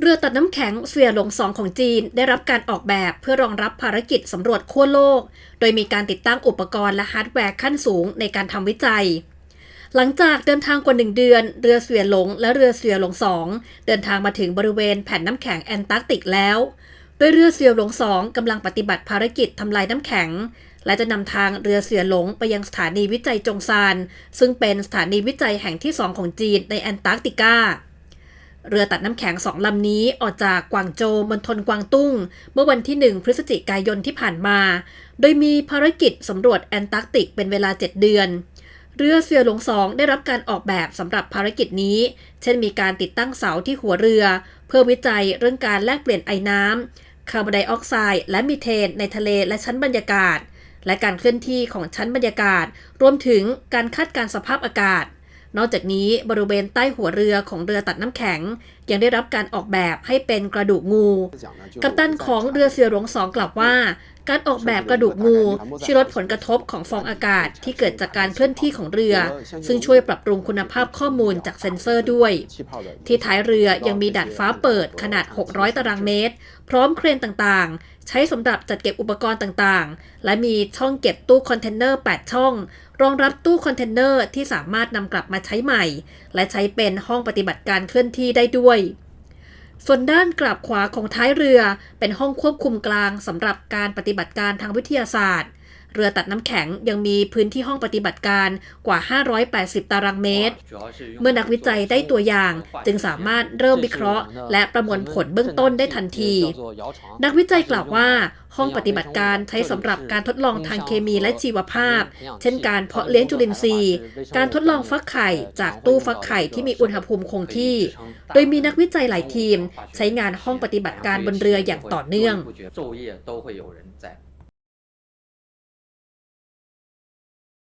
เรือตัดน้ำแข็งเสวียหลงสองของจีนได้รับการออกแบบเพื่อรองรับภารกิจสำรวจขั้วโลก โดยมีการติดตั้งอุปกรณ์และฮาร์ดแวร์ขั้นสูงในการทำวิจัย หลังจากเดินทางกว่าหนึ่งเดือน เรือเสวียหลงและเรือเสวียหลงสองเดินทางมาถึงบริเวณแผ่นน้ำแข็งแอนตาร์กติกแล้ว โดยเรือเสวียหลงสองกำลังปฏิบัติภารกิจทำลายน้ำแข็ง และจะนำทางเรือเสือหลงไปยังสถานีวิจัยจงซานซึ่งเป็นสถานีวิจัยแห่งที่สองของจีนในแอนตาร์กติกา เรือตัดน้ำแข็งสองลำนี้ออกจากกวางโจวมณฑลกวางตุ้ง เมื่อวันที่ 1 พฤศจิกายนที่ผ่านมา โดยมีภารกิจสำรวจแอนตาร์กติกเป็นเวลา 7 เดือน เรือเสือหลงสองได้รับการออกแบบสำหรับภารกิจนี้ เช่นมีการติดตั้งเสาที่หัวเรือ เพื่อวิจัยเรื่องการแลกเปลี่ยนไอ้น้ำคาร์บอนไดออกไซด์และมีเทนในทะเลและชั้นบรรยากาศ และการเคลื่อนที่ของชั้นบรรยากาศ รวมถึงการคาดการสภาพอากาศ นอกจากนี้บริเวณใต้หัวเรือของเรือตัดน้ำแข็งยังได้รับการออกแบบให้เป็นกระดูกงู กัปตันของเรือเสือหลวงสองกล่าวว่า การออกแบบกระดูกงูช่วยลดผลกระทบของฟองอากาศที่เกิดจากการเคลื่อนที่ของเรือ ซึ่งช่วยปรับปรุงคุณภาพข้อมูลจากเซ็นเซอร์ด้วย ที่ท้ายเรือยังมีดาดฟ้าเปิดขนาด 600 ตารางเมตร พร้อมเครนต่างๆ ใช้สำหรับจัดเก็บอุปกรณ์ต่างๆ และมีช่องเก็บตู้คอนเทนเนอร์ 8 ช่อง รองรับตู้คอนเทนเนอร์ที่สามารถนำกลับมาใช้ใหม่ และใช้เป็นห้องปฏิบัติการเคลื่อนที่ได้ด้วยส่วนด้านกลับขวาของท้ายเรือ เป็นห้องควบคุมกลางสำหรับการปฏิบัติการทางวิทยาศาสตร์ เรือตัดน้ำแข็งยังมีพื้นที่ห้องปฏิบัติการกว่า 580 ตารางเมตร เมื่อนักวิจัยได้ตัวอย่างจึงสามารถเริ่มวิเคราะห์ และประมวลผลเบื้องต้นได้ทันที นักวิจัยกล่าวว่า ห้องปฏิบัติการใช้สำหรับการทดลองทางเคมีและชีวภาพ เช่นการเพาะเลี้ยงจุลินทรีย์ การทดลองฟักไข่จากตู้ฟักไข่ที่มีอุณหภูมิคงที่ โดยมีนักวิจัยหลายทีม ใช้งานห้องปฏิบัติการบนเรืออย่างต่อเนื่อง